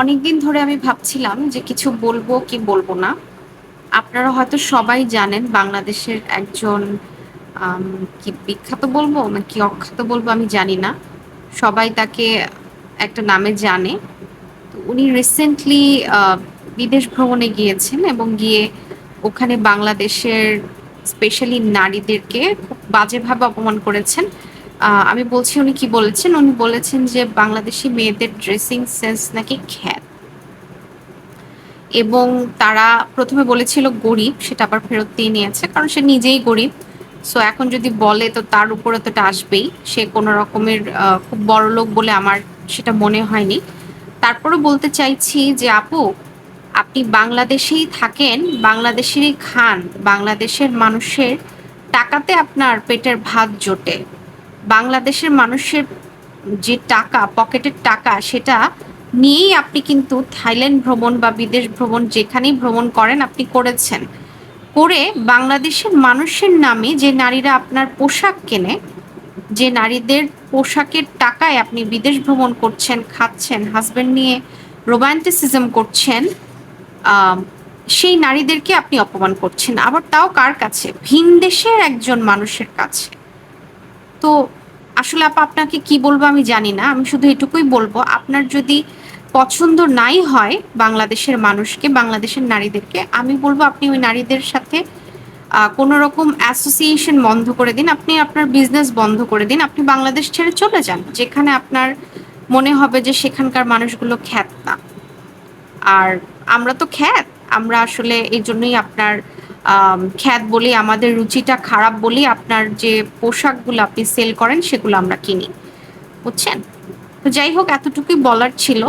অনেকদিন ধরে আমি ভাবছিলাম যে কিছু বলব কি বলব না। আপনারা হয়তো সবাই জানেন বাংলাদেশের একজন কি বিখ্যাত বলব কি অখ্যাত বলব আমি জানি না। সবাই তাকে একটা নামে জানে। তো উনি রিসেন্টলি বিদেশ ভ্রমণে গিয়েছেন এবং গিয়ে ওখানে বাংলাদেশের স্পেশালি নারীদেরকে খুব বাজেভাবে অপমান করেছেন। আমি বলছি উনি কি বলেছেন? উনি বলেছেন যে বাংলাদেশি মেয়েদের ড্রেসিং সেন্স নাকি খ্যাত। এবং তারা প্রথমে বলেছিল গরিব, সেটা আবার ফেরত দিয়ে নিয়েছে, কারণ সে নিজেই গরিব। সো এখন যদি বলে, তো তার উপরে তো এটা আসবেই। সে কোনো রকমের খুব বড় লোক বলে আমার সেটা মনে হয়নি। তারপরে বলতে চাইছি যে, আপু, আপনি বাংলাদেশেই থাকেন, বাংলাদেশেরই খান, বাংলাদেশের মানুষের টাকাতে আপনার পেটের ভাত জোটে। বাংলাদেশের মানুষের যে টাকা, পকেটের টাকা, সেটা নিয়েই আপনি কিন্তু থাইল্যান্ড ভ্রমণ বা বিদেশ ভ্রমণ যেখানেই ভ্রমণ করেন, আপনি করেছেন। করে বাংলাদেশের মানুষের নামে যে নারীরা আপনার পোশাক কেনে, যে নারীদের পোশাকের টাকায় আপনি বিদেশ ভ্রমণ করছেন, খাচ্ছেন হাজব্যান্ড নিয়ে রোমান্টিসিজম করছেন সেই নারীদেরকে আপনি অপমান করছেন। আবার তাও কার কাছে? ভিন দেশের একজন মানুষের কাছে। তো আসলে আপা আপনাকে কি বলব আমি জানি না, আমি শুধু এটুকুই বলব, আপনার যদি পছন্দ নাই হয় বাংলাদেশের মানুষকে, বাংলাদেশের নারীদেরকে, আমি বলব আপনি ওই নারীদের সাথে কোনো রকম অ্যাসোসিয়েশন বন্ধ করে দিন, আপনি আপনার বিজনেস বন্ধ করে দিন, আপনি বাংলাদেশ ছেড়ে চলে যান, যেখানে আপনার মনে হবে যে সেখানকার মানুষগুলো খ্যাত না। আর আমরা তো খ্যাত, আমরা আসলে এই জন্যই আপনার খ্যাত বলি, আমাদের রুচিটা খারাপ বলি, আপনার যে পোশাকগুলো আপনি সেল করেন, সেগুলো আমরা কিনি। বুঝছেন? তো যাই হোক, এতটুকুই বলার ছিল।